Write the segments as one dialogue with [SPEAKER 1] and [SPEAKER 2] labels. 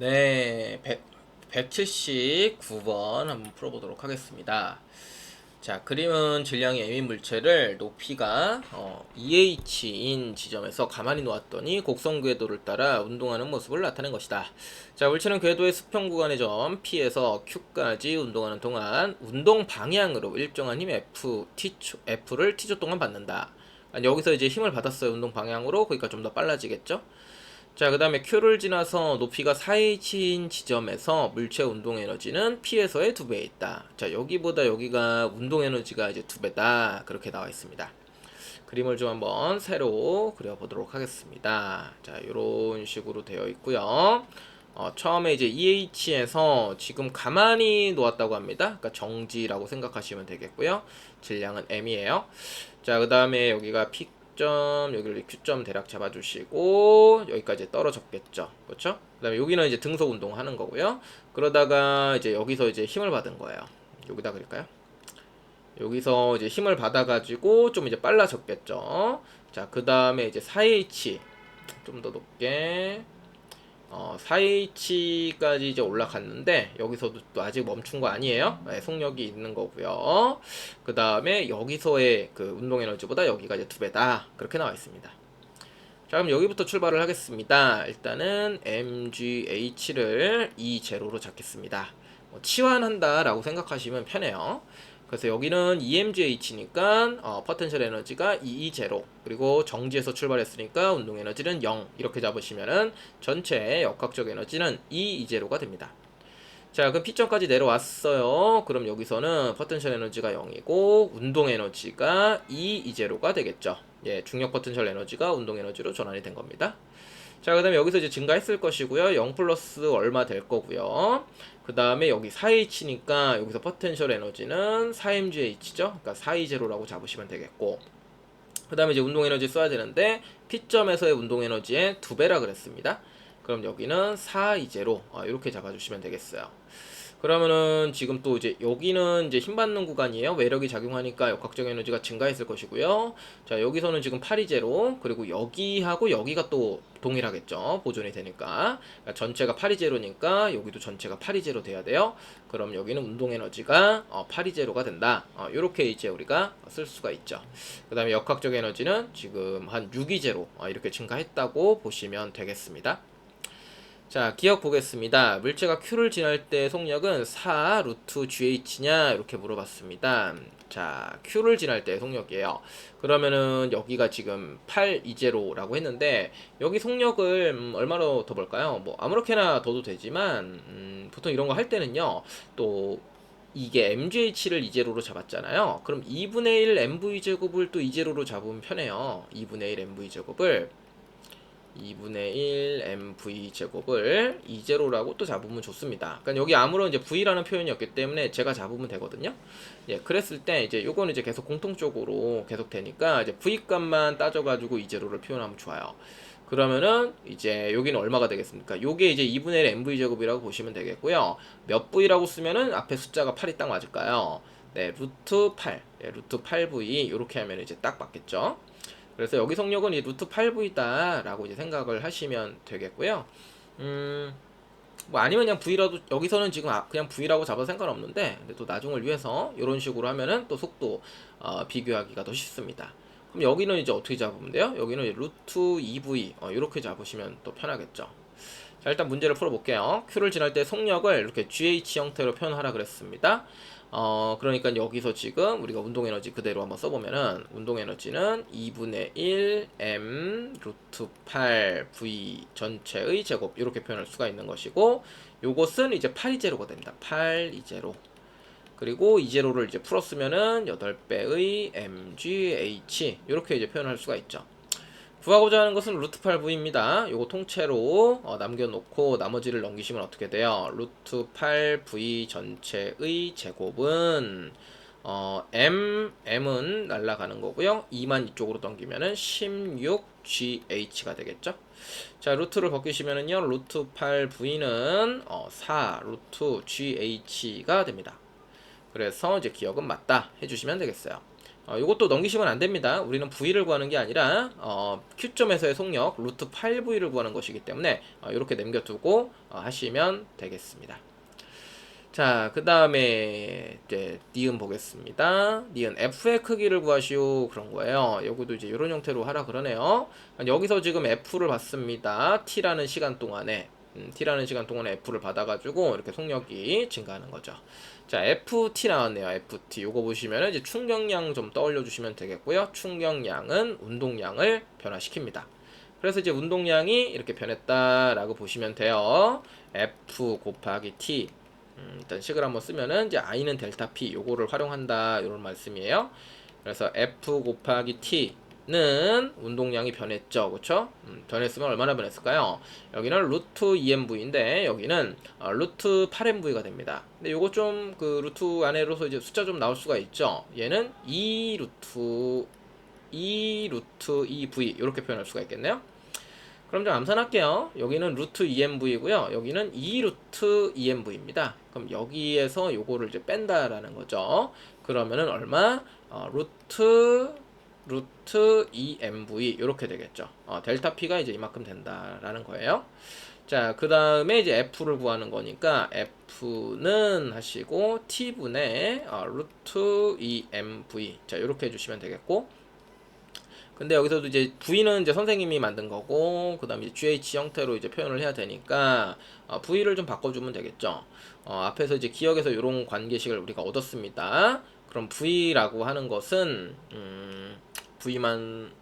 [SPEAKER 1] 네, 100, 179번 한번 풀어보도록 하겠습니다. 자, 그림은 질량이 M인 물체를 높이가 어, 2h인 지점에서 가만히 놓았더니 곡선 궤도를 따라 운동하는 모습을 나타낸 것이다. 자, 물체는 궤도의 수평 구간의 점 P에서 Q까지 운동하는 동안 운동 방향으로 일정한 힘 F, T, F를 T조 동안 받는다. 여기서 이제 힘을 받았어요. 운동 방향으로. 그러니까 좀 더 빨라지겠죠? 자, 그 다음에 Q를 지나서 높이가 4h인 지점에서 물체 운동 에너지는 P에서의 두 배에 있다. 자, 여기보다 여기가 운동 에너지가 이제 두 배다. 그렇게 나와 있습니다. 그림을 좀 한번 새로 그려보도록 하겠습니다. 자, 이런 식으로 되어 있고요. 어, 처음에 이제 EH에서 지금 가만히 놓았다고 합니다. 그러니까 정지라고 생각하시면 되겠고요. 질량은 M이에요. 자, 그 다음에 여기가 P 점 여기를 Q점 대략 잡아주시고 여기까지 떨어졌겠죠. 그렇죠? 그 다음에 여기는 이제 등속 운동 하는 거고요. 그러다가 이제 여기서 이제 힘을 받은 거예요. 여기다 그릴까요? 여기서 이제 힘을 받아 가지고 좀 이제 빨라졌겠죠? 자 그 다음에 이제 4H 좀 더 높게 어, 4H까지 이제 올라갔는데 여기서도 또 아직 멈춘 거 아니에요. 네, 속력이 있는 거고요. 그 다음에 여기서의 그 운동 에너지보다 여기가 이제 두 배다. 그렇게 나와 있습니다. 자 그럼 여기부터 출발을 하겠습니다. 일단은 MGH를 E 제로로 잡겠습니다. 뭐 치환한다라고 생각하시면 편해요. 그래서 여기는 EMGH니까 어, 포텐셜 에너지가 EE0 그리고 정지에서 출발했으니까 운동 에너지는 0 이렇게 잡으시면은 전체 역학적 에너지는 EE0가 됩니다. 자 그럼 P점까지 내려왔어요. 그럼 여기서는 포텐셜 에너지가 0이고 운동 에너지가 EE0가 되겠죠. 예, 중력 포텐셜 에너지가 운동 에너지로 전환이 된 겁니다. 자, 그 다음에 여기서 이제 증가했을 것이고요. 0 플러스 얼마 될 거고요. 그 다음에 여기 4H니까 여기서 포텐셜 에너지는 4mgH죠. 그러니까 420라고 잡으시면 되겠고. 그 다음에 이제 운동 에너지 써야 되는데 P점에서의 운동 에너지의 두 배라 그랬습니다. 그럼 여기는 420 어, 이렇게 잡아주시면 되겠어요. 그러면은 지금 또 이제 여기는 이제 힘 받는 구간이에요. 외력이 작용하니까 역학적 에너지가 증가했을 것이고요. 자, 여기서는 지금 8이 제로 그리고 여기하고 여기가 또 동일하겠죠. 보존이 되니까. 그러니까 전체가 8이 제로니까 여기도 전체가 8이 제로 돼야 돼요. 그럼 여기는 운동 에너지가 어, 8이 제로가 된다. 어, 이렇게 이제 우리가 쓸 수가 있죠. 그 다음에 역학적 에너지는 지금 한 6이 제로 어, 이렇게 증가했다고 보시면 되겠습니다. 자, 기억 보겠습니다. 물체가 Q를 지날 때 속력은 4 루트 GH냐 이렇게 물어봤습니다. 자, Q를 지날 때 속력이에요. 그러면은 여기가 지금 8 2제로라고 했는데 여기 속력을 음, 얼마로 더 볼까요? 뭐 아무렇게나 둬도 되지만 음, 보통 이런 거 할 때는요. 또 이게 MGH를 2제로로 잡았잖아요. 그럼 2분의 1 MV 제곱을 또 2제로로 잡으면 편해요. 2분의 1 MV 제곱을 2분의 1 mv 제곱을 2제로라고 또 잡으면 좋습니다. 그러니까 여기 아무런 이제 v라는 표현이 없기 때문에 제가 잡으면 되거든요. 예, 그랬을 때 이제 요거는 이제 계속 공통적으로 계속 되니까 이제 v 값만 따져가지고 2제로를 표현하면 좋아요. 그러면은 이제 여기는 얼마가 되겠습니까? 요게 이제 2분의 1 mv 제곱이라고 보시면 되겠고요. 몇 v라고 쓰면은 앞에 숫자가 8이 딱 맞을까요? 네, 루트 8, 네, 루트 8v 이렇게 하면 이제 딱 맞겠죠? 그래서 여기 속력은 이 루트 8V다 라고 이제 생각을 하시면 되겠고요. 음, 뭐 아니면 그냥 V라도 여기서는 지금 아, 그냥 V라고 잡아도 상관없는데 또 나중을 위해서 이런 식으로 하면은 또 속도 어, 비교하기가 더 쉽습니다. 그럼 여기는 이제 어떻게 잡으면 돼요? 여기는 루트 2V 어, 이렇게 잡으시면 또 편하겠죠. 자 일단 문제를 풀어볼게요. Q를 지날 때 속력을 이렇게 GH 형태로 표현하라 그랬습니다. 어, 그러니까 여기서 지금 우리가 운동 에너지 그대로 한번 써보면은 운동 에너지는 2분의 1 m 루트 8 v 전체의 제곱 이렇게 표현할 수가 있는 것이고 요것은 이제 8이 제로가 됩니다. 8이 제로 그리고 이 제로를 이제 풀었으면은 8배의 mgh 이렇게 이제 표현할 수가 있죠. 구하고자 하는 것은 루트 8v입니다. 요거 통째로 어, 남겨놓고 나머지를 넘기시면 어떻게 돼요? 루트 8v 전체의 제곱은 어, m, m은 날라가는 거고요. 2만 이쪽으로 넘기면은 16gh가 되겠죠. 자, 루트를 벗기시면은요. 루트 8v는 어, 4 루트 gh가 됩니다. 그래서 이제 기억은 맞다 해주시면 되겠어요. 어, 이것도 넘기시면 안 됩니다. 우리는 V를 구하는 게 아니라 어, Q점에서의 속력 루트 8V를 구하는 것이기 때문에 어, 이렇게 남겨두고 어, 하시면 되겠습니다. 자, 그 다음에 이제 니은 보겠습니다. 니은 f의 크기를 구하시오 그런 거예요. 여기도 이제 이런 형태로 하라 그러네요. 여기서 지금 f를 받습니다. t라는 시간 동안에 음, t라는 시간 동안에 f를 받아가지고 이렇게 속력이 증가하는 거죠. 자, ft 나왔네요. ft. 요거 보시면은 이제 충격량 좀 떠올려 주시면 되겠고요. 충격량은 운동량을 변화시킵니다. 그래서 이제 운동량이 이렇게 변했다라고 보시면 돼요. f 곱하기 t 음, 일단 식을 한번 쓰면은 이제 i는 델타 p 요거를 활용한다 이런 말씀이에요. 그래서 f 곱하기 t 는 운동량이 변했죠, 그렇죠? 음, 변했으면 얼마나 변했을까요? 여기는 루트 2mv인데 여기는 어, 루트 8mv가 됩니다. 근데 요거 좀 그 루트 안에로서 이제 숫자 좀 나올 수가 있죠. 얘는 2 루트 2 루트 2v 이렇게 표현할 수가 있겠네요. 그럼 좀 암산할게요. 여기는 루트 2mv고요. 여기는 2 루트 2mv입니다. 그럼 여기에서 요거를 이제 뺀다라는 거죠. 그러면은 얼마? 어, 루트 루트 2mv 이렇게 되겠죠. 어, 델타 p가 이제 이만큼 된다라는 거예요. 자, 그 다음에 이제 f를 구하는 거니까 f는 하시고 t분의 어, 루트 2mv 자 이렇게 해주시면 되겠고 근데 여기서도 이제 V는 이제 선생님이 만든 거고, 그 다음에 이제 GH 형태로 이제 표현을 해야 되니까, 어, V를 좀 바꿔주면 되겠죠. 어, 앞에서 이제 기억에서 이런 관계식을 우리가 얻었습니다. 그럼 V라고 하는 것은, 음, V만,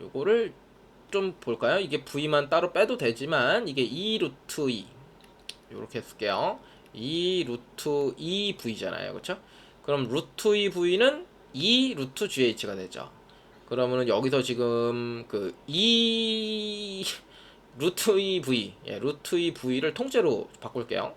[SPEAKER 1] 요거를 좀 볼까요? 이게 V만 따로 빼도 되지만, 이게 2 루트 2. 요렇게 쓸게요. 2 루트 2 V잖아요. 그쵸? 그럼 루트 2 V는 2 루트 GH가 되죠. 그러면은 여기서 지금 그이 루트 2 v 예, 루트 2 v를 통째로 바꿀게요.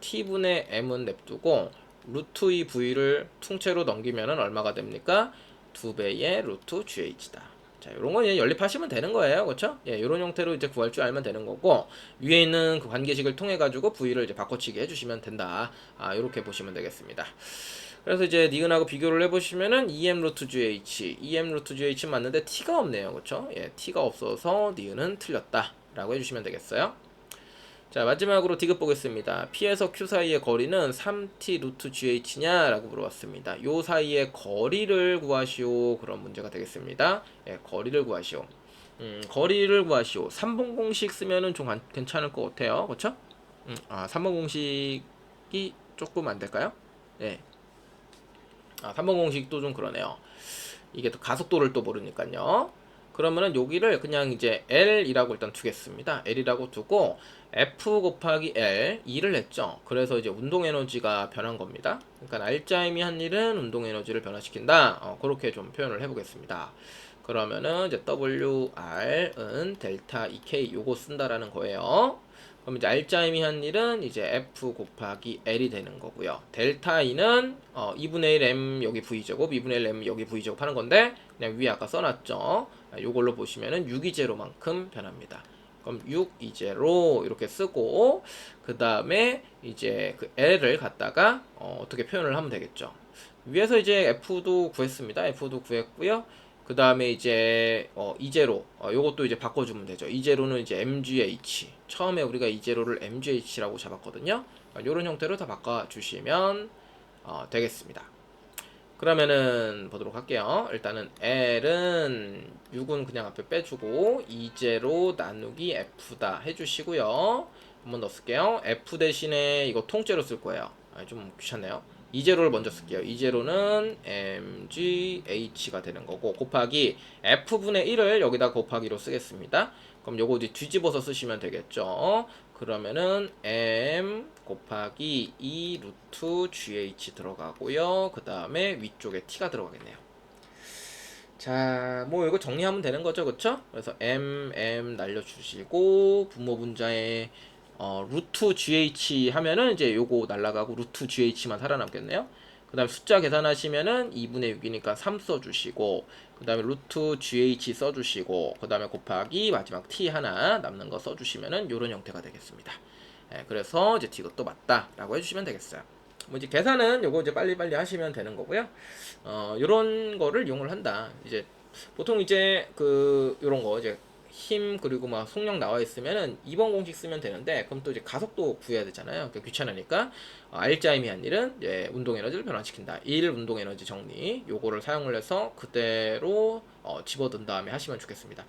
[SPEAKER 1] t분의 m은 냅두고 루트 2 v를 통째로 넘기면은 얼마가 됩니까? 두 배의 루트gh다. 자, 요런 건 연립하시면 되는 거예요. 그렇죠? 예, 요런 형태로 이제 구할 줄 알면 되는 거고 위에 있는 그 관계식을 통해 가지고 v를 이제 바꿔치기 해 주시면 된다. 아, 요렇게 보시면 되겠습니다. 그래서 이제 니은하고 비교를 해보시면은 EM 루트 GH, EM 루트 GH 맞는데 T가 없네요. 그쵸? 예, T가 없어서 니은은 틀렸다. 라고 해주시면 되겠어요. 자, 마지막으로 디귿 보겠습니다. P에서 Q 사이의 거리는 3T 루트 GH냐? 라고 물어봤습니다. 요 사이의 거리를 구하시오. 그런 문제가 되겠습니다. 예, 거리를 구하시오. 음, 거리를 구하시오. 3번 공식 쓰면은 좀 괜찮을 것 같아요. 그쵸? 음, 아, 3번 공식이 조금 안 될까요? 예. 아, 3번 공식도 좀 그러네요. 이게 또 가속도를 또 모르니까요. 그러면은 여기를 그냥 이제 L이라고 일단 두겠습니다. L이라고 두고 F 곱하기 L 2를 했죠. 그래서 이제 운동 에너지가 변한 겁니다. 그러니까 알짜임이 한 일은 운동 에너지를 변화시킨다. 어, 그렇게 좀 표현을 해보겠습니다. 그러면은 이제 WR은 델타 EK 요거 쓴다라는 거예요. 그럼 이제 알짜임이 한 일은 이제 f 곱하기 l이 되는 거고요. 델타 e는 어 2분의 1 m 여기 v 제곱, 2분의 1 m 여기 v 제곱 하는 건데 그냥 위에 아까 써놨죠. 요걸로 보시면은 6이 제로만큼 변합니다. 그럼 6 이제로 이렇게 쓰고 그 다음에 이제 그 l을 갖다가 어, 어떻게 표현을 하면 되겠죠. 위에서 이제 f도 구했습니다. f도 구했고요. 그 다음에 이제 어, 이제로 어, 요것도 이제 바꿔주면 되죠. 이제로는 이제 mgh 처음에 우리가 이제로를 mgh라고 잡았거든요. 이런 형태로 다 바꿔주시면 어, 되겠습니다. 그러면은 보도록 할게요. 일단은 L은 6은 그냥 앞에 빼주고 이제로 나누기 F다 해주시고요. 한번 넣을게요. F 대신에 이거 통째로 쓸 거예요. 아, 좀 귀찮네요. 이제로를 먼저 쓸게요. 이제로는 mgh가 되는 거고 곱하기 f분의 1을 여기다 곱하기로 쓰겠습니다. 그럼 요거 뒤집어서 쓰시면 되겠죠. 그러면은 m 곱하기 2 루트 gh 들어가고요. 그 다음에 위쪽에 t가 들어가겠네요. 자, 뭐 이거 정리하면 되는 거죠, 그쵸? 그래서 m, m 날려주시고 분모 분자에 어, 루트 gh 하면은 이제 요거 날라가고 루트 gh만 살아남겠네요. 그 다음에 숫자 계산하시면은 2분의 6이니까 3 써주시고 그 다음에 루트 gh 써주시고 그 다음에 곱하기 마지막 t 하나 남는 거 써주시면은 요런 형태가 되겠습니다. 예, 그래서 이제 이것도 맞다 라고 해주시면 되겠어요. 뭐 이제 계산은 요거 이제 빨리빨리 하시면 되는 거고요. 어, 요런 거를 이용을 한다. 이제 보통 이제 그 요런 거 이제 힘 그리고 막 속력 나와 있으면은 2번 공식 쓰면 되는데 그럼 또 이제 가속도 구해야 되잖아요. 그 귀찮으니까 어, 알짜임이 한 일은 이제 운동 에너지를 변화시킨다. 1 운동 에너지 정리 요거를 사용을 해서 그대로 어, 집어든 다음에 하시면 좋겠습니다.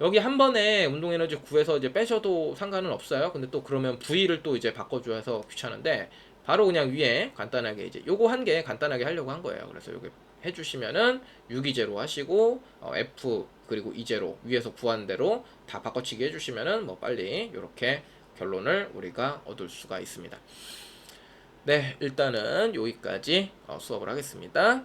[SPEAKER 1] 여기 한 번에 운동 에너지 구해서 이제 빼셔도 상관은 없어요. 근데 또 그러면 부위를 또 이제 바꿔줘야 해서 귀찮은데 바로 그냥 위에 간단하게 이제 요거 한 개 간단하게 하려고 한 거예요. 그래서 요게 해주시면은 유기제로 하시고 어, F 그리고 이제로 위에서 구한 대로 다 바꿔치기 해주시면은 뭐 빨리 이렇게 결론을 우리가 얻을 수가 있습니다. 네, 일단은 여기까지 어, 수업을 하겠습니다.